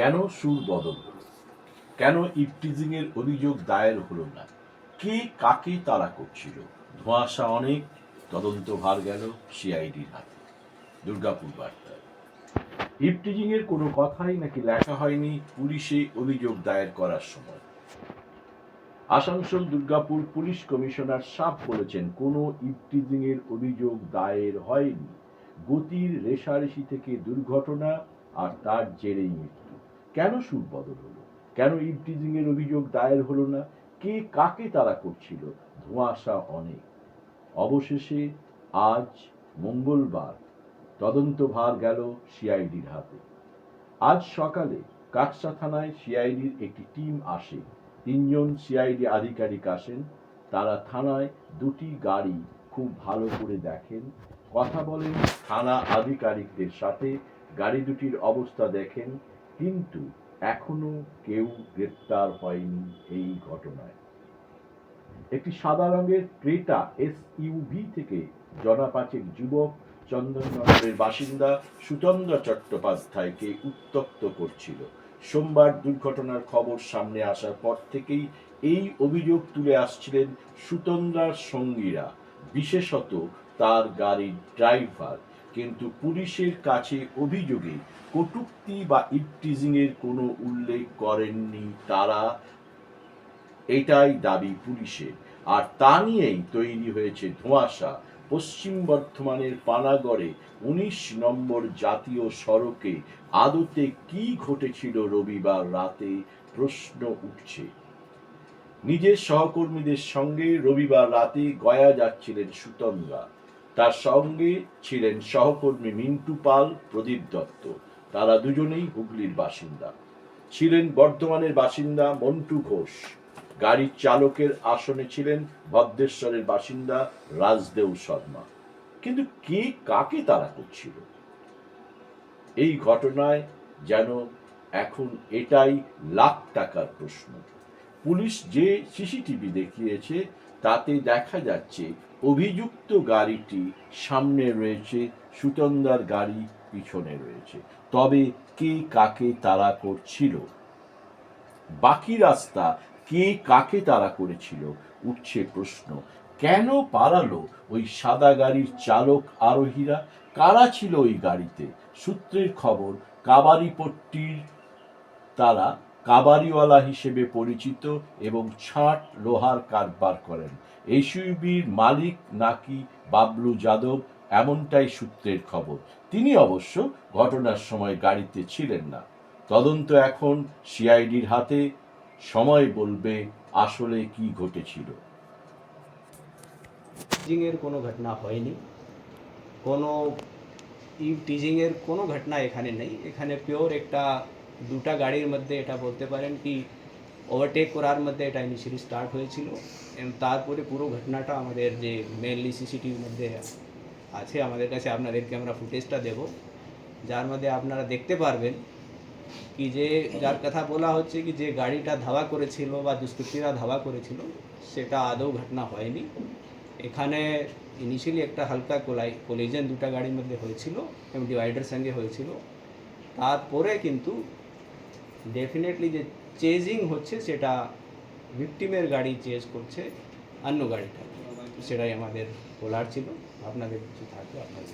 কেন সুর বদল কেন ইপটিজিং এর অভিযোগ দায়ের হলো না? কে কাকে তারা করছিল? ধোঁয়াশা অনেক, তদন্ত ভার গেল সিআইডির হাতে। দুর্গাপুর বার্তায় ইপটিজিং এর কোনো কথাই নাকি লেখা হয়নি পুলিশে অভিযোগ দায়ের করার সময়। আসানসোল দুর্গাপুর পুলিশ কমিশনার সাপ বলেছেন, কোনো ইপটিজিং এর অভিযোগ দায়ের হয়নি। গতির রেশারেশি থেকে দুর্ঘটনা আর তার জেরেই মৃত্যু। কেন সুর বদল হলো? কেন ইপটিজিং এর অভিযোগ দায়ের হলো না? কে কাকে তারা করছিল? ধোঁয়াশা অনেক। অবশেষে আজ মঙ্গলবার তদন্ত ভার গেল সিআইডির হাতে। আজ সকালে কাকসা থানায় সিআইডির একটি টিম আসে। তিনজন সিআইডি আধিকারিক আসেন। তারা থানায় দুটি গাড়ি খুব ভালো করে দেখেন, কথা বলেন। থানা আধিকারিকদের সাথে গাড়ি দুটির অবস্থা দেখেন। কিন্তু এখনও কেউ গ্রেপ্তার হয়নি এই ঘটনায়। একটি সাদা রঙের ক্রেটা এস ইউভি থেকে জনাপাচেক যুবক চন্দননগরের বাসিন্দা সুচন্দ্র চট্টোপাধ্যায়কে উত্তক্ত করছিল। সোমবার দুর্ঘটনার খবর সামনে আসার পর থেকেই এই অভিযোগ তুলে আসছিলেন সুতন্দ্রার সঙ্গীরা, বিশেষত তার গাড়ির ড্রাইভার। কিন্তু পুলিশের কাছে অভিযোগে কটূক্তি বা ইপটিজিং এর কোনো উল্লেখ করেননি তারা। এটাই দাবি পুলিশের। আর তা নিয়েই তৈরি হয়েছে ধোঁয়াশা। পশ্চিম বর্ধমানের পানাগড়ে উনিশ নম্বর জাতীয় সড়কে আদতে কি ঘটেছিল রবিবার রাতে প্রশ্ন উঠছে। নিজের সহকর্মীদের সঙ্গে রবিবার রাতে গয়া যাচ্ছিলেন সুতন্দ্রা তার সঙ্গে ছিলেন সহকর্মী মিন্টু পাল, প্রদীপ দত্ত। তারা দুজনেই হুগলির বাসিন্দা। ছিলেন বর্ধমানের বাসিন্দা মন্টু ঘোষ। গাড়ির চালকের আসনে ছিলেন ভদ্রেশ্বরের বাসিন্দা রাজদেও শর্মা। কিন্তু কে, কাকে তারা করছিল? এই ঘটনায় যেন এখন এটাই লাখ টাকার প্রশ্ন। পুলিশ যে সিসিটিভি দেখিয়েছে তাতে দেখা যাচ্ছে অভিযুক্ত গাড়িটি সামনে রয়েছে, সুতন্দার গাড়ি পিছনে রয়েছে। তবে কে কাকে তারা করছিল? বাকি রাস্তা কে কাকে তারা করেছিল উঠছে প্রশ্ন। কেন পালালো ওই সাদা গাড়ির চালক আরোহীরা? কারা ছিল ওই গাড়িতে? সূত্রের খবর কাবারিপট্টির তারা কাবারিওয়ালা হিসেবে পরিচিত এবং ছাট লোহার কারবার করেন। এসইউবির মালিক নাকি বাবলু যাদব, এমনটাই সূত্রের খবর। তিনি অবশ্য ঘটনার সময় গাড়িতে ছিলেন না। তদন্ত এখন সিআইডির হাতে। সময় বলবে আসলে কি ঘটেছিল। টিজিংয়ের কোনো ঘটনা হয়নি। কোনো টিজিংয়ের কোনো ঘটনা এখানে নেই। এখানে পিওর একটা দুটা গাড়ির মধ্যে এটা বলতে পারেন কি ওভারটেক করার মধ্যে এটা ইনিশিয়ালি স্টার্ট হয়েছিল। এবং তারপরে পুরো ঘটনাটা আমাদের যে মেনলি সিসিটিভির মধ্যে আছে, আমাদের কাছে আপনাদেরকে আমরা ফুটেজটা দেব। যার মধ্যে আপনারা দেখতে পারবেন কি যে যার কথা বলা হচ্ছে কি যে গাড়িটা ধাওয়া করেছিল বা দুষ্কৃতীরা ধাওয়া করেছিল, সেটা আদৌ ঘটনা হয়নি। এখানে ইনিশিয়ালি একটা হালকা কোলাই কোলিজন দুটা গাড়ির মধ্যে হয়েছিল এবং ডিভাইডার সঙ্গে হয়েছিল। তারপরে কিন্তু ডেফিনেটলি যে চেজিং হচ্ছে সেটা ভিকটিমের গাড়ি চেজ করছে অন্য গাড়িটা। সেটাই আমাদের বলার ছিল। আপনাদের কিছু থাকবে আপনাদের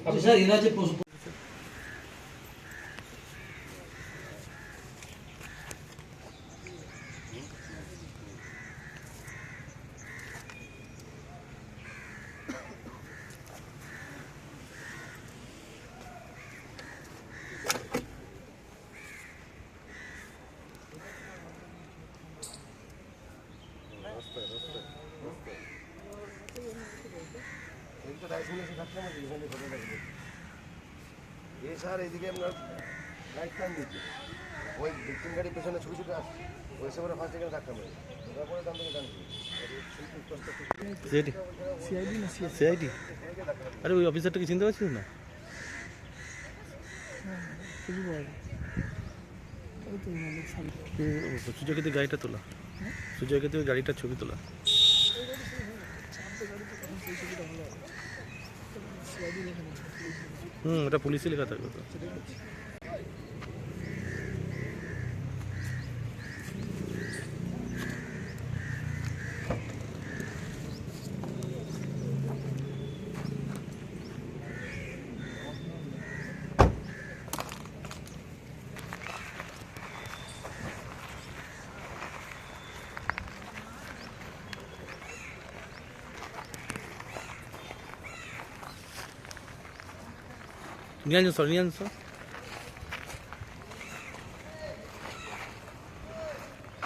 এ স্যার এইদিকে আপনার ওই তিন গাড়ি পেছনে ছুটে ছুটে আসছে। ওই সে ফার্স্ট এখানে ধাক্কা মেরে তারপরে দাম থেকে টানছি। সিআইডি? সিআইডি? আরে ওই অফিসারটাকে চিনতে পারছিস না? সুজয়কে গাড়িটা তোলা। সুজয়কে তুই গাড়িটার ছবি তোলা। হুম ওটা পুলিশে লেখা থাকবে তো। নিরঞ্জন স্যার নিরঞ্জন স্যার